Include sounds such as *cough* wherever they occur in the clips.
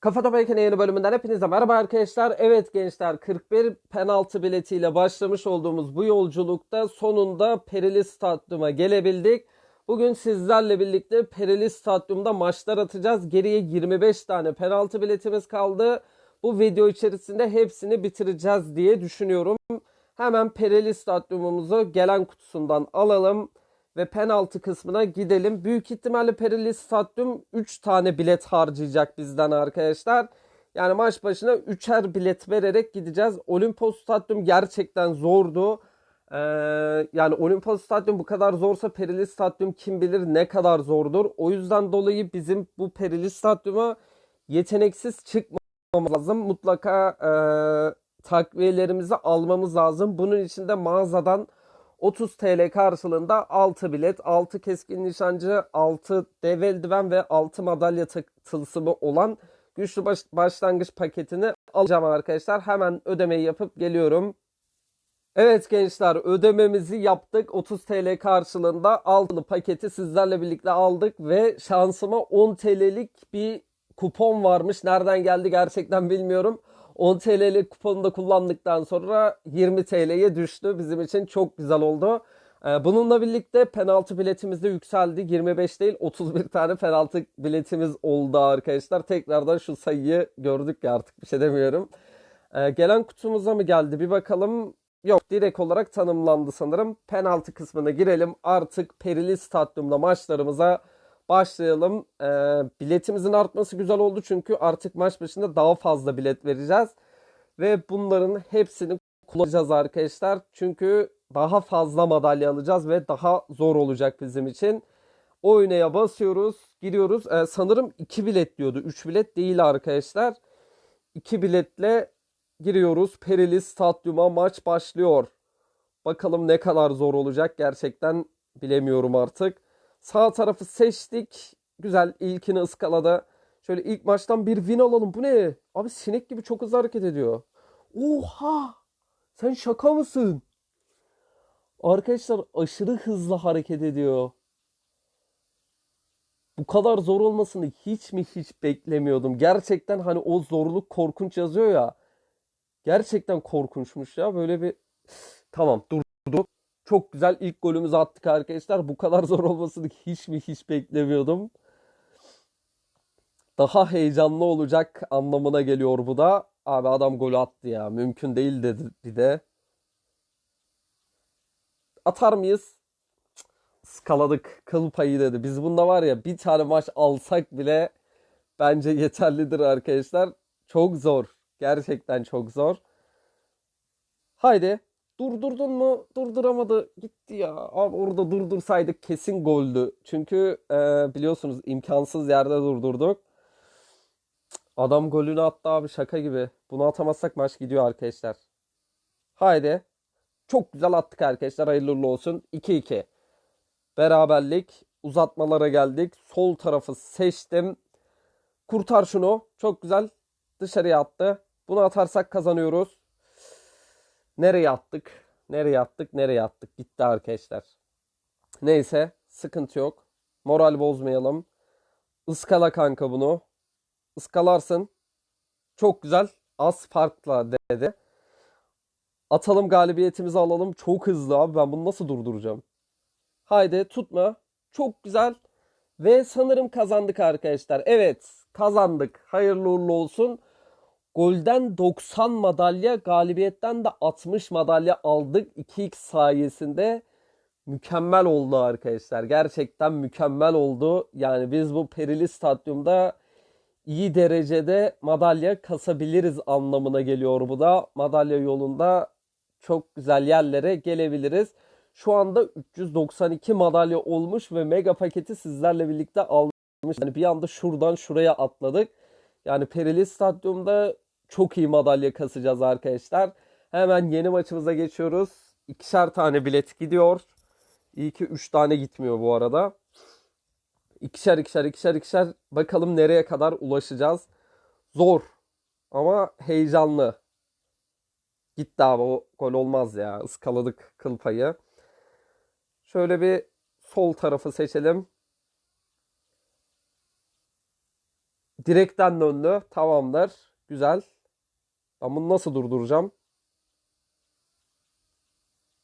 Kafa Bayken yeni bölümünden hepinize merhaba arkadaşlar. Evet gençler 41 penaltı biletiyle başlamış olduğumuz bu yolculukta sonunda Perili Stadyum'a gelebildik. Bugün sizlerle birlikte Perili Stadyum'da maçlar atacağız. Geriye 25 tane penaltı biletimiz kaldı. Bu video içerisinde hepsini bitireceğiz diye düşünüyorum. Hemen Perili Stadyumumuzu gelen kutusundan alalım ve penaltı kısmına gidelim. Büyük ihtimalle Perili Stadyum 3 tane bilet harcayacak bizden arkadaşlar. Yani maç başına 3'er bilet vererek gideceğiz. Olimpos Stadyum gerçekten zordu. Ee, yani Olimpos Stadyum bu kadar zorsa Perili Stadyum kim bilir ne kadar zordur. O yüzden dolayı bizim bu Perili Stadyum'a yeteneksiz çıkmamamız lazım. Mutlaka e, takviyelerimizi almamız lazım. Bunun için de mağazadan 30 TL karşılığında 6 bilet, 6 keskin nişancı, 6 dev eldiven ve 6 madalya tılsımı olan güçlü baş- başlangıç paketini alacağım arkadaşlar. Hemen ödemeyi yapıp geliyorum. Evet gençler ödememizi yaptık. 30 TL karşılığında altılı paketi sizlerle birlikte aldık ve şansıma 10 TL'lik bir kupon varmış. Nereden geldi gerçekten bilmiyorum. 10 TL'lik kuponu da kullandıktan sonra 20 TL'ye düştü. Bizim için çok güzel oldu. Ee, Bununla birlikte penaltı biletimiz de yükseldi. 25 değil 31 tane penaltı biletimiz oldu arkadaşlar. Tekrardan şu sayıyı gördük ya artık bir şey demiyorum. Ee, gelen kutumuza mı geldi bir bakalım. Yok direkt olarak tanımlandı sanırım. Penaltı kısmına girelim. Artık Perili Stadyum'da maçlarımıza başlayalım. Ee, biletimizin artması güzel oldu çünkü artık maç başında daha fazla bilet vereceğiz. Ve bunların hepsini kullanacağız arkadaşlar. Çünkü daha fazla madalya alacağız ve daha zor olacak bizim için. Oynaya basıyoruz, giriyoruz. Ee, sanırım 2 bilet diyordu. 3 bilet değil arkadaşlar. 2 biletle giriyoruz. Perili Stadyum'a maç başlıyor. Bakalım ne kadar zor olacak gerçekten bilemiyorum artık. Sağ tarafı seçtik. Güzel ilkini ıskaladı. Şöyle ilk maçtan bir win alalım. Bu ne? Abi sinek gibi çok hızlı hareket ediyor. Oha! Sen şaka mısın? Arkadaşlar aşırı hızlı hareket ediyor. Bu kadar zor olmasını hiç mi hiç beklemiyordum. Gerçekten hani o zorluk korkunç yazıyor ya. Gerçekten korkunçmuş ya. Böyle bir tamam durduk. Çok güzel ilk golümüzü attık arkadaşlar. Bu kadar zor olmasını *laughs* hiç mi hiç beklemiyordum. Daha heyecanlı olacak anlamına geliyor bu da. Abi adam golü attı ya. Mümkün değil dedi bir de. Atar mıyız? Cık, Iskaladık. Kıl payı dedi. Biz bunda var ya bir tane maç alsak bile bence yeterlidir arkadaşlar. Çok zor. Gerçekten çok zor. Haydi. Durdurdun mu? Durduramadı. Gitti ya. Abi orada durdursaydık kesin goldü. Çünkü e, biliyorsunuz imkansız yerde durdurduk. Adam golünü attı abi şaka gibi. Bunu atamazsak maç gidiyor arkadaşlar. Haydi. Çok güzel attık arkadaşlar. Hayırlı olsun. 2-2. Beraberlik. Uzatmalara geldik. Sol tarafı seçtim. Kurtar şunu. Çok güzel. Dışarıya attı. Bunu atarsak kazanıyoruz. Nereye attık? Nereye attık? Nereye attık? Gitti arkadaşlar. Neyse. Sıkıntı yok. Moral bozmayalım. Iskala kanka bunu. Iskalarsın. Çok güzel. Az farkla dedi. Atalım galibiyetimizi alalım. Çok hızlı abi. Ben bunu nasıl durduracağım? Haydi tutma. Çok güzel. Ve sanırım kazandık arkadaşlar. Evet kazandık. Hayırlı uğurlu olsun. Golden 90 madalya, galibiyetten de 60 madalya aldık 2x sayesinde. Mükemmel oldu arkadaşlar. Gerçekten mükemmel oldu. Yani biz bu Perili Stadyum'da iyi derecede madalya kasabiliriz anlamına geliyor bu da. Madalya yolunda çok güzel yerlere gelebiliriz. Şu anda 392 madalya olmuş ve mega paketi sizlerle birlikte almış. Yani bir anda şuradan şuraya atladık. Yani Perili Stadyum'da çok iyi madalya kasacağız arkadaşlar. Hemen yeni maçımıza geçiyoruz. İkişer tane bilet gidiyor. İyi ki 3 tane gitmiyor bu arada. İkişer ikişer ikişer ikişer bakalım nereye kadar ulaşacağız. Zor ama heyecanlı. Gitti abi o gol olmaz ya. Iskaladık kıl payı. Şöyle bir sol tarafı seçelim. Direkten döndü. Tamamdır. Güzel. Ben bunu nasıl durduracağım?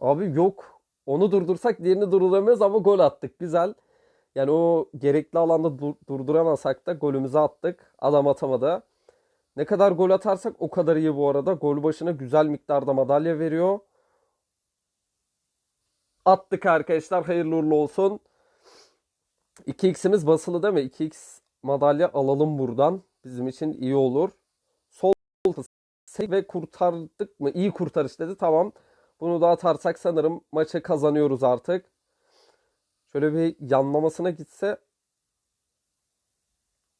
Abi yok. Onu durdursak diğerini durduramıyoruz ama gol attık. Güzel. Yani o gerekli alanda dur- durduramasak da golümüzü attık. Adam atamadı. Ne kadar gol atarsak o kadar iyi bu arada. Gol başına güzel miktarda madalya veriyor. Attık arkadaşlar. Hayırlı uğurlu olsun. 2x'imiz basılı değil mi? 2x madalya alalım buradan. Bizim için iyi olur. Sol ve kurtardık mı? İyi kurtarış dedi. Tamam. Bunu da atarsak sanırım maçı kazanıyoruz artık. Şöyle bir yanlamasına gitse.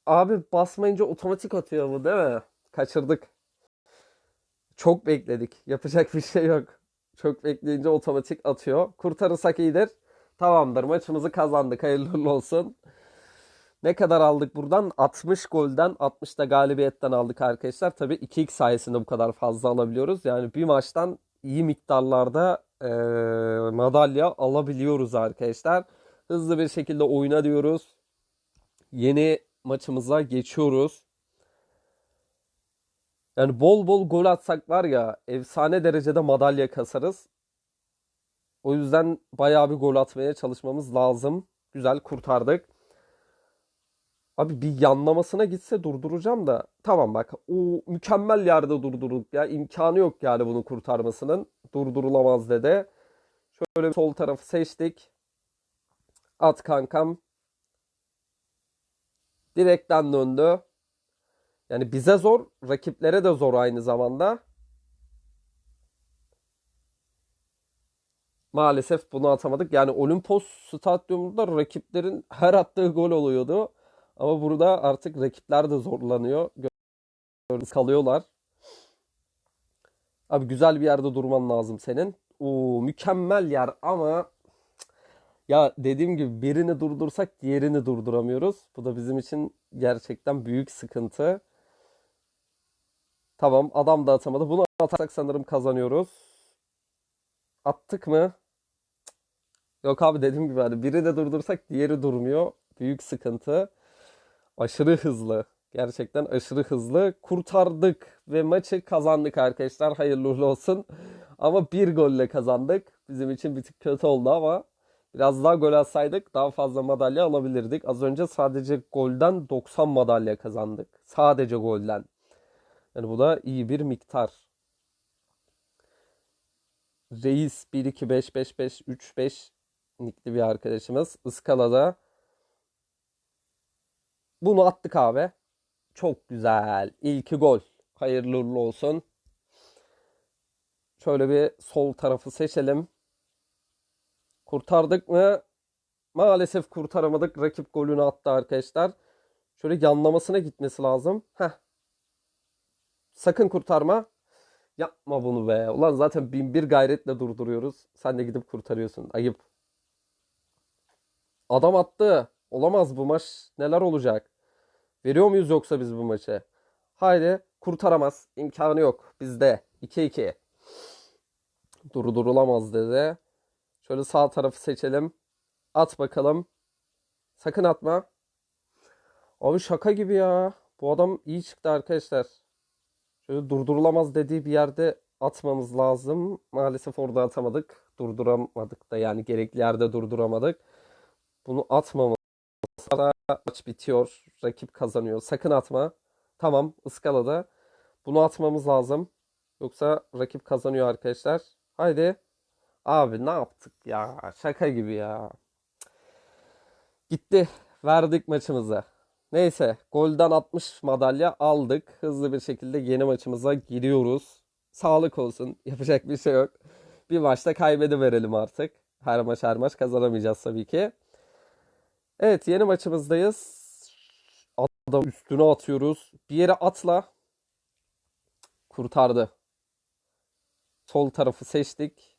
Abi basmayınca otomatik atıyor bu değil mi? Kaçırdık. Çok bekledik. Yapacak bir şey yok. Çok bekleyince otomatik atıyor. Kurtarırsak iyidir. Tamamdır. Maçımızı kazandık. Hayırlı olsun. Ne kadar aldık buradan? 60 golden 60 da galibiyetten aldık arkadaşlar. Tabii 2x sayesinde bu kadar fazla alabiliyoruz. Yani bir maçtan iyi miktarlarda eee, madalya alabiliyoruz arkadaşlar. Hızlı bir şekilde oyna diyoruz. Yeni maçımıza geçiyoruz. Yani bol bol gol atsak var ya efsane derecede madalya kasarız. O yüzden bayağı bir gol atmaya çalışmamız lazım. Güzel kurtardık. Abi bir yanlamasına gitse durduracağım da. Tamam bak o mükemmel yerde durdurduk ya. İmkanı yok yani bunu kurtarmasının. Durdurulamaz dedi. Şöyle sol tarafı seçtik. At kankam. Direkten döndü. Yani bize zor, rakiplere de zor aynı zamanda. Maalesef bunu atamadık. Yani Olimpos stadyumunda rakiplerin her attığı gol oluyordu. Ama burada artık rakipler de zorlanıyor. Gördüğünüz kalıyorlar. Abi güzel bir yerde durman lazım senin. Oo, mükemmel yer ama ya dediğim gibi birini durdursak diğerini durduramıyoruz. Bu da bizim için gerçekten büyük sıkıntı. Tamam adam da atamadı. Bunu atarsak sanırım kazanıyoruz. Attık mı? Yok abi dediğim gibi hani birini durdursak diğeri durmuyor. Büyük sıkıntı. Aşırı hızlı. Gerçekten aşırı hızlı. Kurtardık ve maçı kazandık arkadaşlar. Hayırlı uğurlu olsun. Ama bir golle kazandık. Bizim için bir tık kötü oldu ama biraz daha gol atsaydık daha fazla madalya alabilirdik. Az önce sadece golden 90 madalya kazandık. Sadece golden. Yani bu da iyi bir miktar. Reis 1 2 5 5 5 3 5 nikli bir arkadaşımız. Iskalada. Bunu attık abi. Çok güzel. İlki gol. Hayırlı uğurlu olsun. Şöyle bir sol tarafı seçelim. Kurtardık mı? Maalesef kurtaramadık. Rakip golünü attı arkadaşlar. Şöyle yanlamasına gitmesi lazım. Heh. Sakın kurtarma. Yapma bunu be. Ulan zaten bin bir gayretle durduruyoruz. Sen de gidip kurtarıyorsun. Ayıp. Adam attı. Olamaz bu maç. Neler olacak? Veriyor muyuz yoksa biz bu maçı? Haydi kurtaramaz. İmkanı yok. Bizde. 2-2. Durdurulamaz dedi. Şöyle sağ tarafı seçelim. At bakalım. Sakın atma. Abi şaka gibi ya. Bu adam iyi çıktı arkadaşlar. Şöyle durdurulamaz dediği bir yerde atmamız lazım. Maalesef orada atamadık. Durduramadık da yani gerekli yerde durduramadık. Bunu atmamız. Sonra maç bitiyor. Rakip kazanıyor. Sakın atma. Tamam ıskalada. Bunu atmamız lazım. Yoksa rakip kazanıyor arkadaşlar. Haydi. Abi ne yaptık ya? Şaka gibi ya. Gitti. Verdik maçımızı. Neyse. Golden 60 madalya aldık. Hızlı bir şekilde yeni maçımıza giriyoruz. Sağlık olsun. *laughs* Yapacak bir şey yok. Bir maçta kaybediverelim artık. Her maç her maç kazanamayacağız tabii ki. Evet yeni maçımızdayız. Adam üstüne atıyoruz. Bir yere atla. Kurtardı. Sol tarafı seçtik.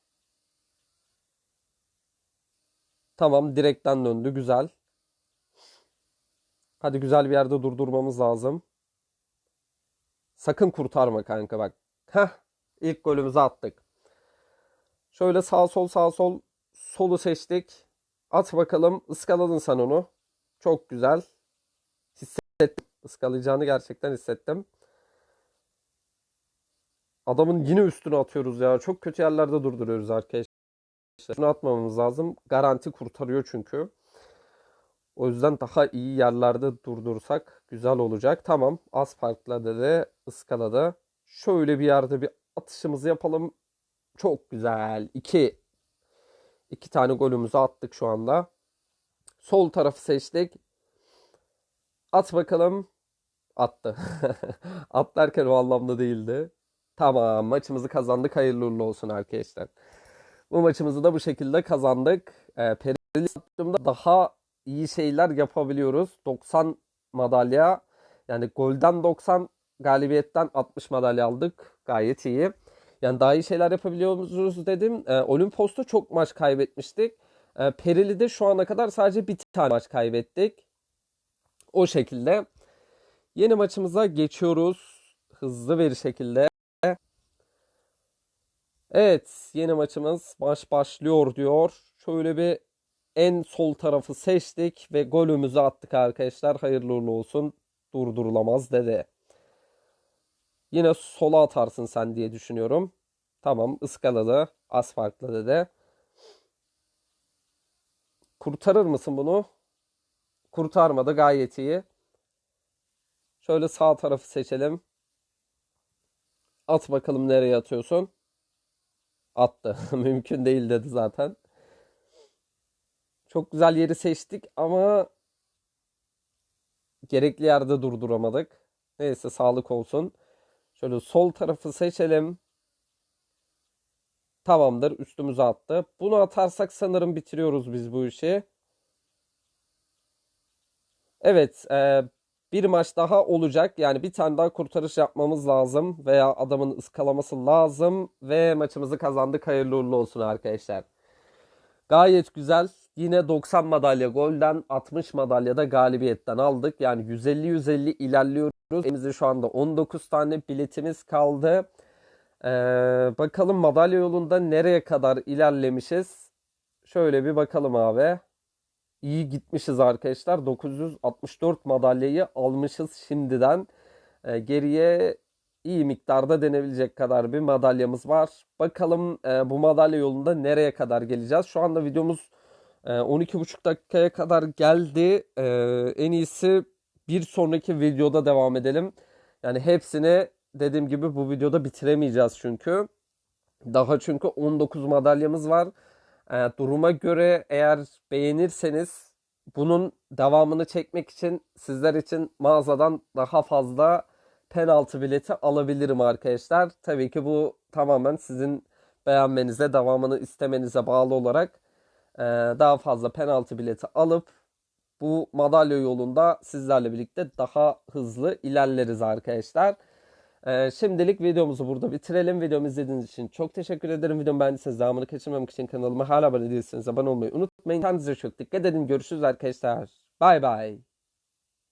Tamam direkten döndü. Güzel. Hadi güzel bir yerde durdurmamız lazım. Sakın kurtarma kanka bak. Heh. ilk golümüzü attık. Şöyle sağ sol sağ sol solu seçtik. At bakalım. Iskaladın sen onu. Çok güzel. Hissettim. Iskalayacağını gerçekten hissettim. Adamın yine üstüne atıyoruz ya. Çok kötü yerlerde durduruyoruz arkadaşlar. Şunu atmamamız lazım. Garanti kurtarıyor çünkü. O yüzden daha iyi yerlerde durdursak güzel olacak. Tamam. Az farkla dedi. ıskaladı. Şöyle bir yerde bir atışımızı yapalım. Çok güzel. İki. İki tane golümüzü attık şu anda. Sol tarafı seçtik. At bakalım. Attı. *laughs* At derken o anlamda değildi. Tamam maçımızı kazandık. Hayırlı uğurlu olsun arkadaşlar. Bu maçımızı da bu şekilde kazandık. Ee, Perili sattığımda daha iyi şeyler yapabiliyoruz. 90 madalya yani golden 90 galibiyetten 60 madalya aldık. Gayet iyi. Yani daha iyi şeyler yapabiliyoruz dedim. Ee, Olimpos'ta çok maç kaybetmiştik. Ee, Perili'de şu ana kadar sadece bir tane maç kaybettik. O şekilde. Yeni maçımıza geçiyoruz. Hızlı bir şekilde. Evet, yeni maçımız baş başlıyor diyor. Şöyle bir en sol tarafı seçtik ve golümüzü attık arkadaşlar. Hayırlı uğurlu olsun. Durdurulamaz dedi. Yine sola atarsın sen diye düşünüyorum. Tamam, ıskaladı. Az farklı dedi. Kurtarır mısın bunu? Kurtarmadı gayet iyi. Şöyle sağ tarafı seçelim. At bakalım nereye atıyorsun. Attı. *laughs* Mümkün değil dedi zaten. Çok güzel yeri seçtik ama gerekli yerde durduramadık. Neyse sağlık olsun. Şöyle sol tarafı seçelim. Tamamdır. Üstümüze attı. Bunu atarsak sanırım bitiriyoruz biz bu işi. Evet. e, bir maç daha olacak. Yani bir tane daha kurtarış yapmamız lazım. Veya adamın ıskalaması lazım. Ve maçımızı kazandık. Hayırlı uğurlu olsun arkadaşlar. Gayet güzel. Yine 90 madalya golden 60 madalya da galibiyetten aldık. Yani 150-150 ilerliyoruz. Elimizde şu anda 19 tane biletimiz kaldı. Ee, bakalım madalya yolunda nereye kadar ilerlemişiz. Şöyle bir bakalım abi. İyi gitmişiz arkadaşlar. 964 madalyayı almışız şimdiden. Ee, geriye iyi miktarda denebilecek kadar bir madalyamız var. Bakalım e, bu madalya yolunda nereye kadar geleceğiz. Şu anda videomuz 12,5 dakikaya kadar geldi. E, en iyisi bir sonraki videoda devam edelim. Yani hepsini dediğim gibi bu videoda bitiremeyeceğiz çünkü. Daha çünkü 19 madalyamız var. E, duruma göre eğer beğenirseniz bunun devamını çekmek için sizler için mağazadan daha fazla penaltı bileti alabilirim arkadaşlar. Tabii ki bu tamamen sizin beğenmenize, devamını istemenize bağlı olarak daha fazla penaltı bileti alıp bu madalya yolunda sizlerle birlikte daha hızlı ilerleriz arkadaşlar. E, şimdilik videomuzu burada bitirelim. Videomu izlediğiniz için çok teşekkür ederim. Videomu beğendiyseniz devamını kaçırmamak için kanalıma hala abone değilseniz abone olmayı unutmayın. Kendinize çok dikkat edin. Görüşürüz arkadaşlar. Bay bay.